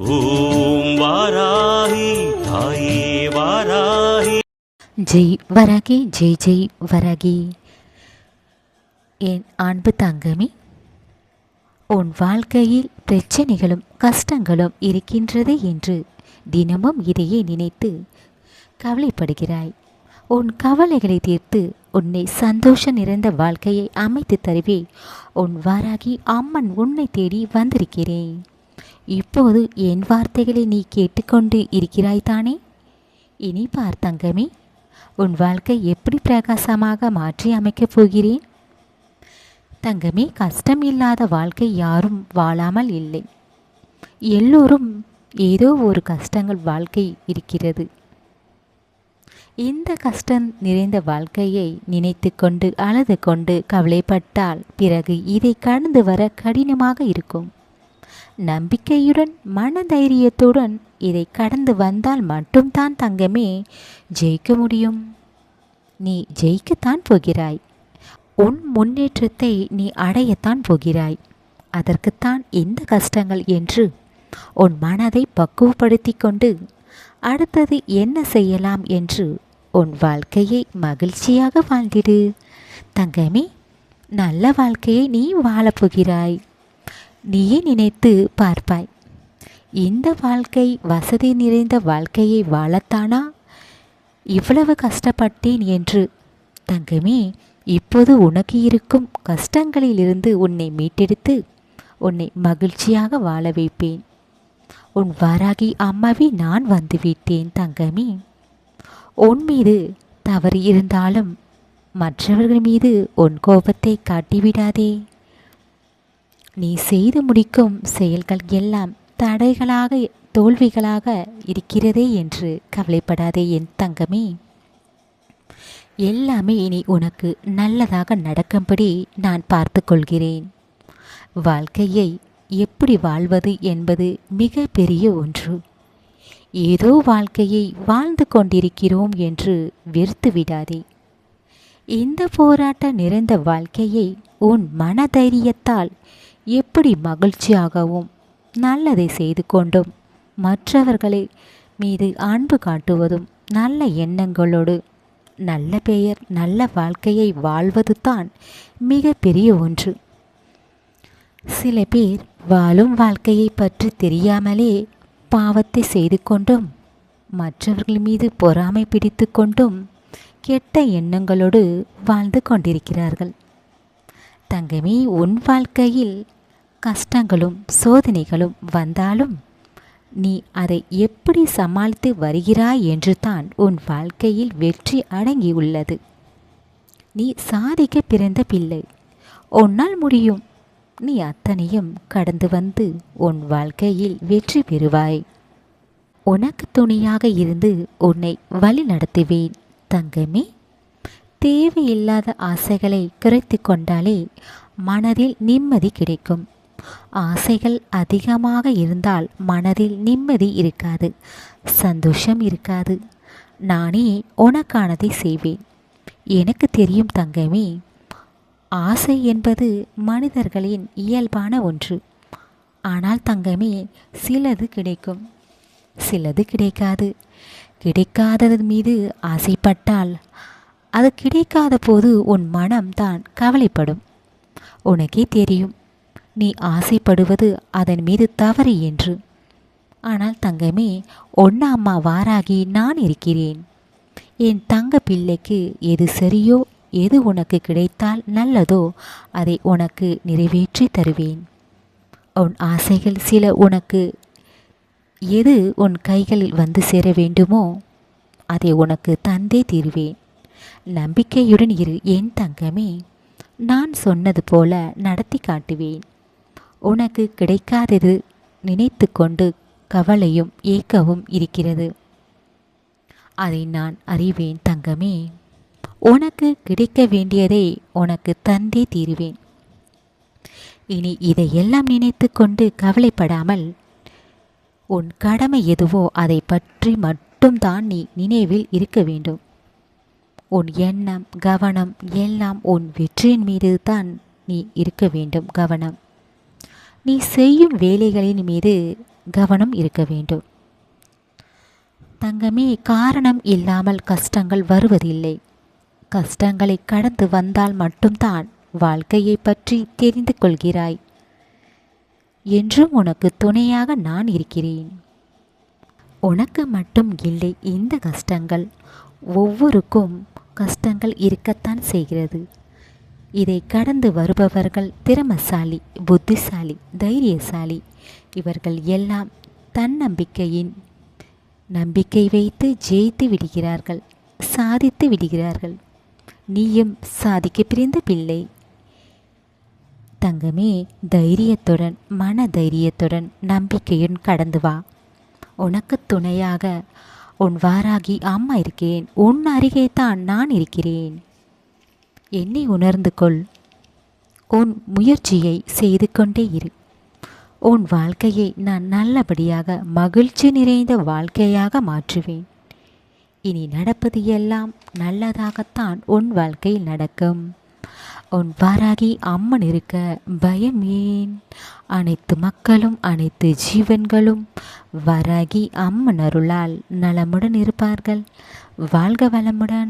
ஓம் வாராகி தாயே வாராகி. ஜெய் வரகி ஜெய் ஜெய் வரகி. என் அன்பு தங்கமே உன் வாழ்க்கையில் பிரச்சனைகளும் கஷ்டங்களும் இருக்கின்றது என்று தினமும் இதையே நினைத்து கவலைப்படுகிறாய். உன் கவலைகளை தீர்த்து உன்னை சந்தோஷம் நிறைந்த வாழ்க்கையை அமைத்து தருவே. உன் வாராகி அம்மன் உன்னை தேடி வந்திருக்கிறேன். இப்போது என் வார்த்தைகளை நீ கேட்டுக்கொண்டு இருக்கிறாய் தானே? இனி பார் தங்கமே உன் வாழ்க்கை எப்படி பிரகாசமாக மாற்றி அமைக்கப் போகிறேன்? தங்கமே கஷ்டம் இல்லாத வாழ்க்கை யாரும் வாழாமல் இல்லை. எல்லோரும் ஏதோ ஒரு கஷ்டங்கள் வாழ்க்கை இருக்கிறது. இந்த கஷ்டம் நிறைந்த வாழ்க்கையை நினைத்து கொண்டு அழுது கொண்டு கவலைப்பட்டால் பிறகு இதை கடந்து வர கடினமாக இருக்கும். நம்பிக்கையுடன் மனதைரியத்துடன் இதை கடந்து வந்தால் மட்டும்தான் தங்கமே ஜெயிக்க முடியும். நீ ஜெயிக்கத்தான் போகிறாய். உன் முன்னேற்றத்தை நீ அடையத்தான் போகிறாய். அதற்குத்தான் இந்த கஷ்டங்கள் என்று உன் மனதை பக்குவப்படுத்தி கொண்டு அடுத்தது என்ன செய்யலாம் என்று உன் வாழ்க்கையை மகிழ்ச்சியாக வாழ்ந்திடு. தங்கமே நல்ல வாழ்க்கையை நீ வாழப்போகிறாய் நீயே நினைத்து பார்ப்பாய். இந்த வாழ்க்கை வசதி நிறைந்த வாழ்க்கையை வாழத்தானா? இவ்வளவு கஷ்டப்பட்டேன் என்று. தங்கமே இப்போது உனக்கு இருக்கும் கஷ்டங்களிலிருந்து உன்னை மீட்டெடுத்து உன்னை மகிழ்ச்சியாக வாழ வைப்பேன். உன் வாராகி அம்மாவே நான் வந்துவிட்டேன் தங்கமே. உன் மீது தவறு இருந்தாலும் மற்றவர்கள் மீது உன் கோபத்தை காட்டிவிடாதே. நீ செய்து முடிக்கும் செயல்கள் எல்லாம் தடைகளாக தோல்விகளாக இருக்கிறதே என்று கவலைப்படாதே என் தங்கமே. எல்லாமே இனி உனக்கு நல்லதாக நடக்கும்படி நான் பார்த்து கொள்கிறேன் வாழ்க்கையை எப்படி வாழ்வது என்பது மிக பெரிய ஒன்று. ஏதோ வாழ்க்கையை வாழ்ந்து கொண்டிருக்கிறோம் என்று வெறுத்து விடாதே. இந்த போராட்ட நிறைந்த வாழ்க்கையை உன் மனதைரியத்தால் எப்படி மகிழ்ச்சியாகவும் நல்லதை செய்து கொண்டும் மற்றவர்களை மீது அன்பு காட்டுவதும் நல்ல எண்ணங்களோடு நல்ல பெயர் நல்ல வாழ்க்கையை வாழ்வது தான் மிக பெரிய ஒன்று. சில பேர் வாழும் வாழ்க்கையை பற்றி தெரியாமலே பாவத்தை செய்து கொண்டும் மற்றவர்கள் மீது பொறாமை பிடித்து கொண்டும் கெட்ட எண்ணங்களோடு வாழ்ந்து கொண்டிருக்கிறார்கள். தங்கமே உன் வாழ்க்கையில் கஷ்டங்களும் சோதனைகளும் வந்தாலும் நீ அதை எப்படி சமாளித்து வருகிறாய் என்று தான் உன் வாழ்க்கையில் வெற்றி அடங்கியுள்ளது நீ சாதிக்க பிறந்த பிள்ளை. உன்னால் முடியும். நீ அத்தனையும் கடந்து வந்து உன் வாழ்க்கையில் வெற்றி பெறுவாய். உனக்கு துணையாக இருந்து உன்னை வழி நடத்துவேன் தங்கமே. தேவையில்லாத ஆசைகளை குறைத்து கொண்டாலே மனதில் நிம்மதி கிடைக்கும். ஆசைகள் அதிகமாக இருந்தால் மனதில் நிம்மதி இருக்காது சந்தோஷம் இருக்காது. நானே உனக்கானதை செய்வேன். எனக்கு தெரியும் தங்கமே ஆசை என்பது மனிதர்களின் இயல்பான ஒன்று. ஆனால் தங்கமே சிலது கிடைக்கும். சிலது கிடைக்காது. கிடைக்காதது மீது ஆசைப்பட்டால் அது கிடைக்காத போது உன் மனம் தான் கவலைப்படும். உனக்கே தெரியும் நீ ஆசைப்படுவது அதன் மீது தவறு என்று. ஆனால் தங்கமே ஒன்னா அம்மா வாராகி நான் இருக்கிறேன். என் தங்க பிள்ளைக்கு எது சரியோ எது உனக்கு கிடைத்தால் நல்லதோ அதை உனக்கு நிறைவேற்றி தருவேன். உன் ஆசைகள் சில உனக்கு எது உன் கைகளில் வந்து சேர வேண்டுமோ அதை உனக்கு தந்தே தீருவேன். நம்பிக்கையுடன் இரு என் தங்கமே. நான் சொன்னது போல நடத்தி காட்டுவேன். உனக்கு கிடைக்காதது நினைத்து கொண்டு கவலையும் ஏக்கவும் இருக்கிறது. அதை நான் அறிவேன் தங்கமே. உனக்கு கிடைக்க வேண்டியதை உனக்கு தந்தே தீருவேன். இனி இதையெல்லாம் நினைத்து கொண்டு கவலைப்படாமல் உன் கடமை எதுவோ அதை பற்றி மட்டும்தான் நீ நினைவில் இருக்க வேண்டும். உன் எண்ணம் கவனம் எல்லாம் உன் வெற்றியின் மீது தான் நீ இருக்க வேண்டும் கவனம். நீ செய்யும் வேலைகளின் மீது கவனம் இருக்க வேண்டும். தங்கமே காரணம் இல்லாமல் கஷ்டங்கள் வருவதில்லை. கஷ்டங்களை கடந்து வந்தால் மட்டும்தான் வாழ்க்கையை பற்றி தெரிந்து கொள்கிறாய். என்றும் உனக்கு துணையாக நான் இருக்கிறேன். உனக்கு மட்டும் இல்லை இந்த கஷ்டங்கள் ஒவ்வொருக்கும் கஷ்டங்கள் இருக்கத்தான் செய்கிறது. இதை கடந்து வருபவர்கள் திறமசாலி புத்திசாலி தைரியசாலி. இவர்கள் எல்லாம் தன்னம்பிக்கையின் நம்பிக்கை வைத்து ஜெயித்து விடுகிறார்கள் சாதித்து விடுகிறார்கள். நீயும் சாதிக்க பிரிந்த பிள்ளை. தங்கமே தைரியத்துடன் மன தைரியத்துடன் நம்பிக்கையுடன் கடந்து வா. உனக்கு துணையாக உன் வாராகி அம்மா இருக்கேன். உன் அருகே தான் நான் இருக்கிறேன். என்னை உணர்ந்து கொள். உன் முயற்சியை செய்து கொண்டே இரு. உன் வாழ்க்கையை நான் நல்லபடியாக மகிழ்ச்சி நிறைந்த வாழ்க்கையாக மாற்றுவேன். இனி நடப்பது எல்லாம் நல்லதாகத்தான் உன் வாழ்க்கையில் நடக்கும். உன் வாராகி அம்மன் இருக்க பயம் ஏன்? அனைத்து மக்களும் அனைத்து ஜீவன்களும் வராகி அம்மன் அருளால் நலமுடன் இருப்பார்கள். வாழ்க வளமுடன்.